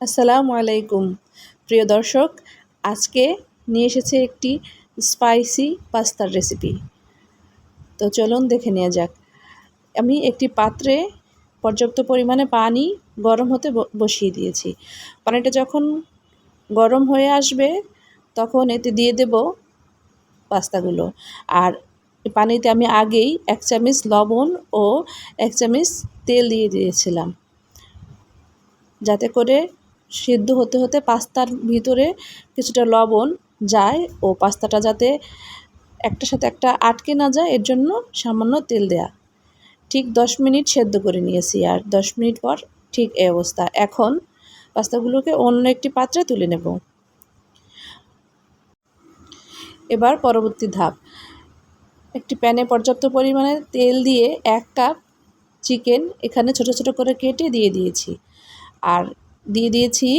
আসসালামু আলাইকুম। প্রিয় দর্শক, আজকে নিয়ে এসেছে একটি স্পাইসি পাস্তার রেসিপি তো চলুন দেখে নেওয়া যাক। আমি একটি পাত্রে পর্যাপ্ত পরিমাণে পানি গরম হতে বসিয়ে দিয়েছি। পানিটা যখন গরম হয়ে আসবে, তখন এতে দিয়ে দেব পাস্তাগুলো। আর পানিতে আমি আগেই এক চামচ লবণ ও এক চামচ তেল দিয়ে দিয়েছিলাম। যাতে করে সিদ্ধ হতে হতে পাস্তার ভিতরে কিছুটা লবণ যায় ও পাস্তাটা যাতে একটার সাথে একটা আটকে না যায়, এর জন্য সামান্য তেল দেয়া। ঠিক দশ মিনিট সেদ্ধ করে নিয়েছি আর দশ মিনিট পর ঠিক এই অবস্থা। এখন পাস্তাগুলোকে অন্য একটি পাত্রে তুলে নেব। এবার পরবর্তী ধাপ। একটি প্যানে পর্যাপ্ত পরিমাণে তেল দিয়ে এক কাপ চিকেন এখানে ছোট ছোট করে কেটে দিয়ে দিয়েছি। আর দিয়ে দিয়েছি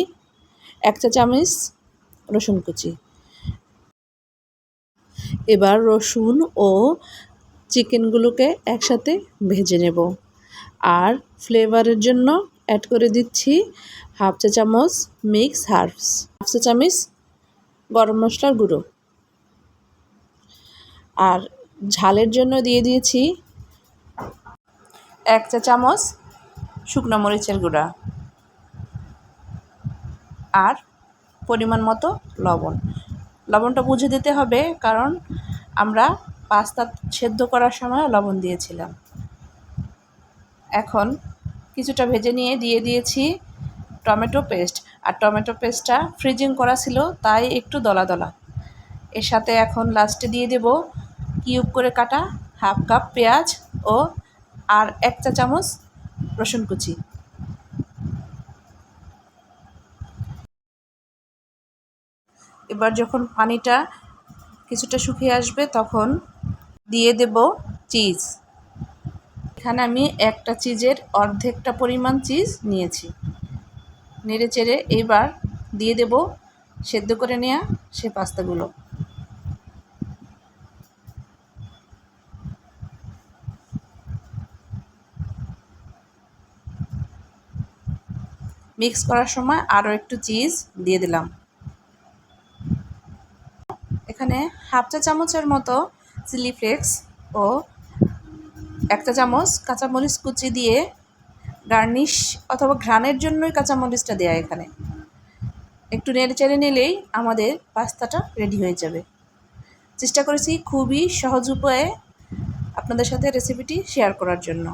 এক চা চামচ রসুন কুচি। এবার রসুন ও চিকেনগুলোকে একসাথে ভেজে নেব। আর ফ্লেভারের জন্য অ্যাড করে দিচ্ছি হাফ চা চামচ মিক্স হার্বস, হাফ চা চামচ গরম মশলার গুঁড়ো। আর ঝালের জন্য দিয়ে দিয়েছি এক চা চামচ শুকনো মরিচের গুঁড়া। আর পরিমাণ মতো লবণ। লবণটা বুঝে দিতে হবে কারণ আমরা পাস্তা সেদ্ধ করার সময় লবণ দিয়েছিলাম। এখন কিছুটা ভেজে নিয়ে দিয়ে দিয়েছি টমেটো পেস্ট। আর টমেটো পেস্টটা ফ্রিজিং করা ছিল, তাই একটু দলা দলা এর সাথে এখন লাস্টে দিয়ে দেব কিউব করে কাটা হাফ কাপ পেঁয়াজ ও আর এক চা চামচ রসুন কুচি। এবার যখন পানিটা কিছুটা শুকিয়ে আসবে, তখন দিয়ে দেব চিজ। এখানে আমি একটা চিজের অর্ধেকটা পরিমাণ চিজ নিয়েছি। নেড়ে চেড়ে এইবার দিয়ে দেব সেদ্ধ করে নেওয়া সে পাস্তাগুলো। মিক্স করার সময় আরও একটু চিজ দিয়ে দিলাম। এখানে হাফ চা চামচের মতো চিলি ফ্লেক্স ও একটা চামচ কাঁচামরিচ কুচি দিয়ে গার্নিশ অথবা ঘ্রাণের জন্যই কাঁচামরিচটা দেওয়া এখানে। একটু নেড়ে চেড়ে নিলেই আমাদের পাস্তাটা রেডি হয়ে যাবে। চেষ্টা করেছি খুবই সহজ উপায়ে আপনাদের সাথে রেসিপিটি শেয়ার করার জন্য।